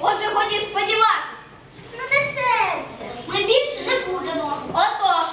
отже, хотів сподіватися. Ну, не серце. Ми більше не будемо. Отож.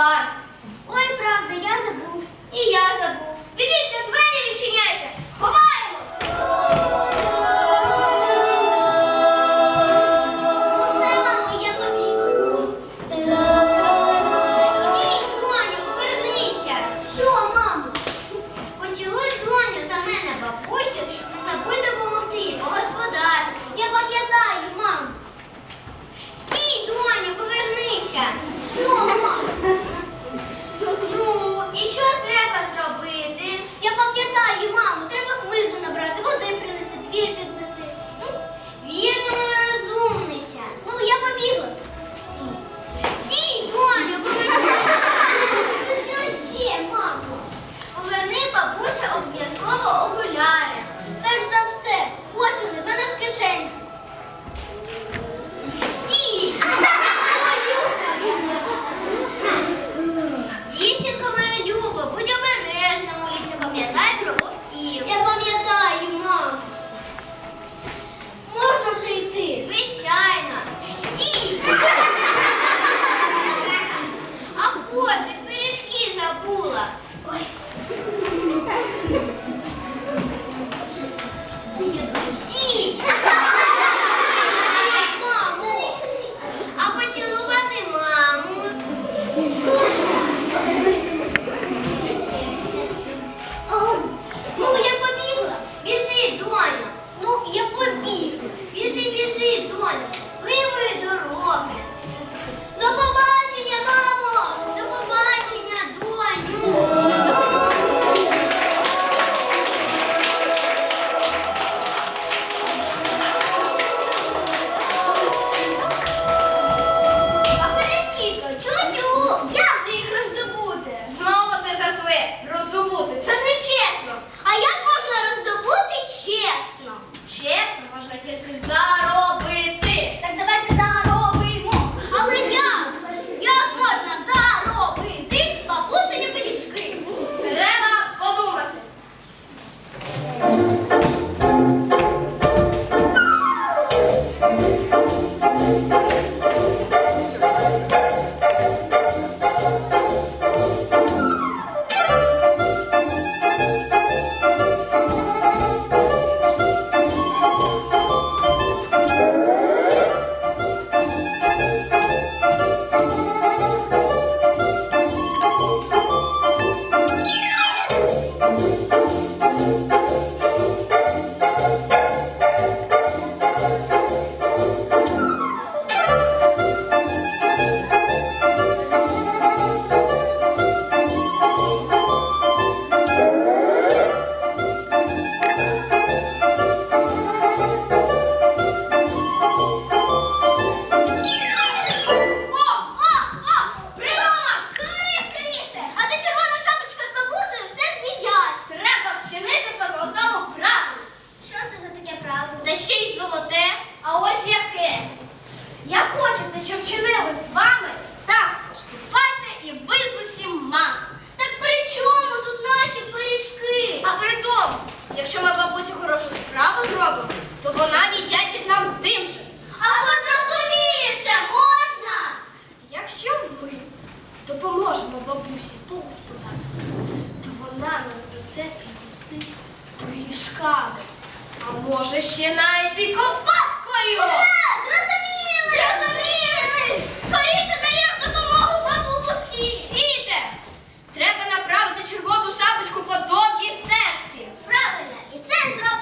товар. Ой, правда, я забув. І я забув. Дивіться, двері відчиняються. Ховаємось! Ну, Стій, доню, повернися. Що, мамо? Поцілуй доню за мене, бабусю, не забудь допомогти їй по. Я пам'ятаю, мамо. Стій, доню, повернися. двір піднести. Вірно, розумниця. Ну, я побігла. Стій, доню, повернися. Ну що ще, мамо? Поверни бабуся обов'язково окуляри. Перш за все, ось вони в мене в кишенці. ви з усіма. Так при чому тут наші пиріжки? А при тому, якщо ми бабусі хорошу справу зробимо, то вона віддячить нам тим же. А позрозумієше можна? Якщо ми допоможемо бабусі по господарству, то вона нас за те пригостить пиріжками. А може ще навіть і ковбаскою? Зрозуміли! Зрозуміли! Скоріше червону шапочку по довгій стежці. Правильно, і це зробить.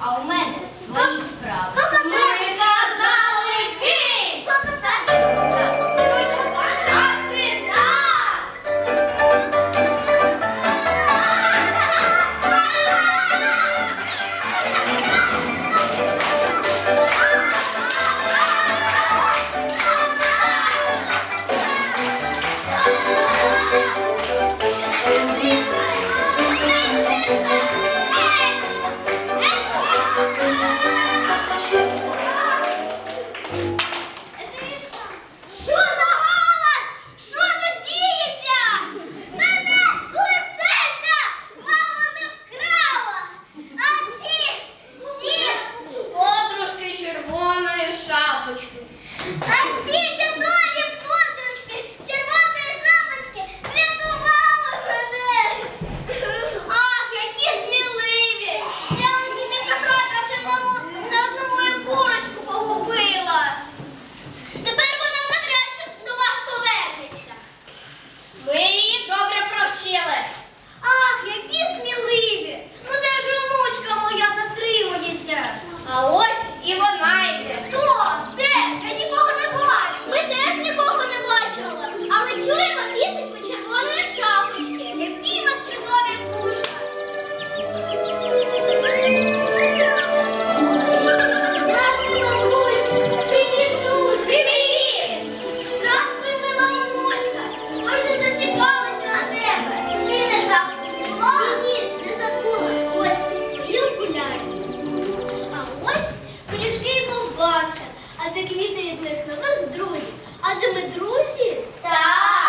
А у мене свої справи. це квіти від моїх нових ну, друзів. Адже ми друзі? Так.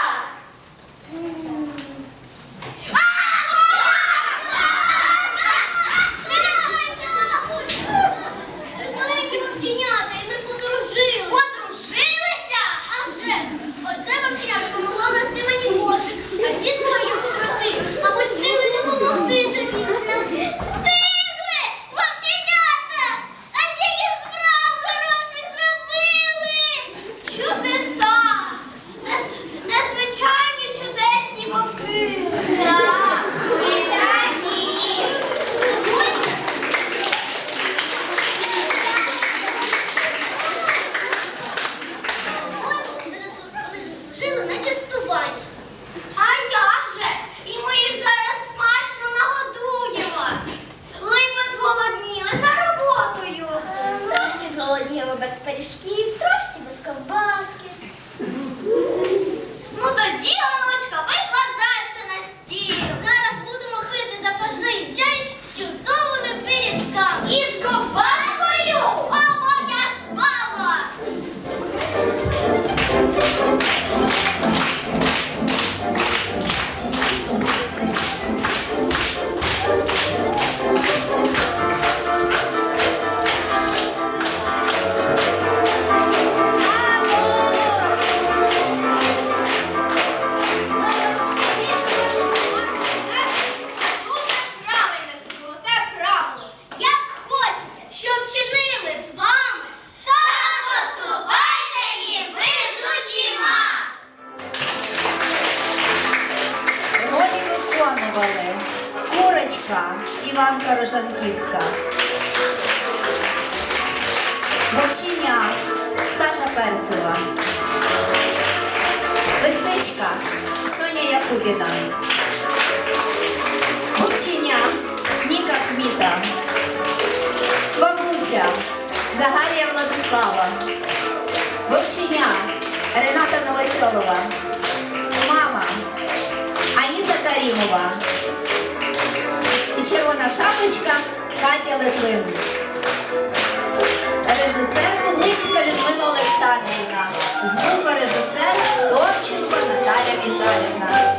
Виконували Курочка Іванка Рожанківська, Вовчиня Саша Перцева, Лисичка Соня Якубіна, Вовчиня Ніка Кміта, Бабуся Загарія Владислава, Вовчиня Рената Новосьолова, Карімова. І червона шапочка Катя Литвин. Режисер Кудлицька Людмила Олександрівна. Звукорежисер Топченко Наталя Віталівна.